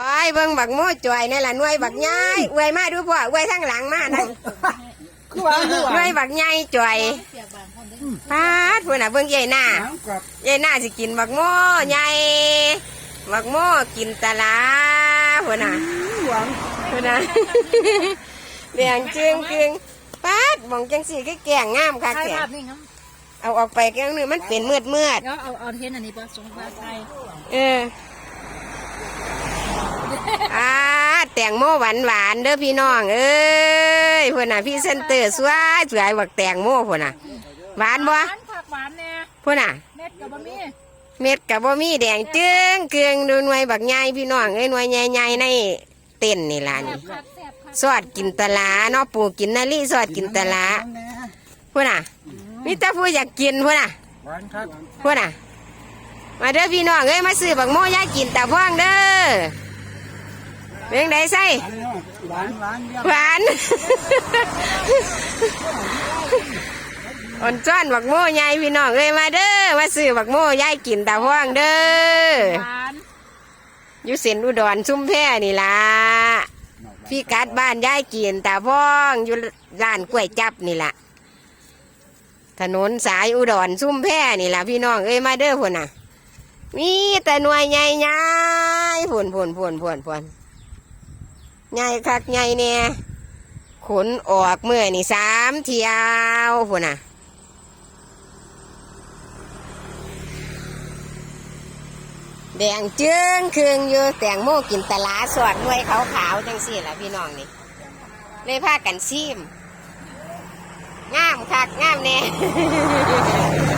โอ้ยเบิ่งบักโม่จ่อยนี่ล่ะหน่วยบักใหญ่อวยมาดูพ่ออวยทั้งหลังมานั่งคือว่าคือหน่ว่าวยบักใหญ่จ่อยพาดพุ่นน่ะเบิ่งใหญ่หน้าหนังกับใหญ่หน้าสิกินบักโม่ใหญ่บักโม่กินตะลาพุ่นน่ะหวังพุ่นน่ะแดงจึงกึงปาดมองจังสี่คือแกงงามคักถ่ายแท้ภาพนี่ครับเอาออกไปแกงนึงมันเป็นมืดมืด เดี๋ยวเอาเอาเทนอันนี้ปะสงปลาไทยๆเออ อ่าแตงโมหวานหวานๆเด้อพี่น้อง เอ้ยพุ่นน่ะพี่เซนเตอร์สวยสวยบักแตงโมพุ่นน่ะหวานบ่หวานผักหวานเนี่ยพุ่นน่ะเม็ดกับบะหมี่เม็ดกับบ่มีแดงจึงเกลืองดูหน่วยบักใหญ่พี่น้องเอ้ยหน่วยใหญ่ๆในเต้นนี่ล่ะแซ่นี่บผักแซ่บผักสอดกินตะลาเนาะปูกินนาลีสอดกินตะลาแน่พุ่นน่ะมีแต่ผู้อยากกินพุ่นน่ะหวานครับพุ่นน่ะมาเด้อพี่น้องเอ้ยมาซื้อบักโมยายกินตาพ่องเด้อ เรื่องใดใส่อันนี้หวานหวานหวานอ่อนจ้อนบักโมยายพี่น้องเอ้ยมาเด้อมาซื้อบักโมยายกินตาพ่องเด้อหวานอยู่เส้นอุดรชุ่มแพนี่ล่ะพี่กัดบ้านยายกินตาพ่องอยู่ร้านกล้วยจับนี่ล่ะถนนสายอุดรชุ่มแพนี่ล่ะพี่น้องเอ้ยมาเด้อพุ่นน่ะมีแต่หน่วยใหญ่ใหญ่พุ่นพุ่นพุ่นพุ่นพุ่น ใหญ่คักใหญ่เนี่ยขนออกเมื่อนี่สามเที่ยวพุ่นน่ะแดงจึงเคืองอยู่แตงโมกินตะลาสอดหน่วยขาวๆจังสี่แหละพี่น้องนี่เลยพากันซีมงามคักงามแน่เอ้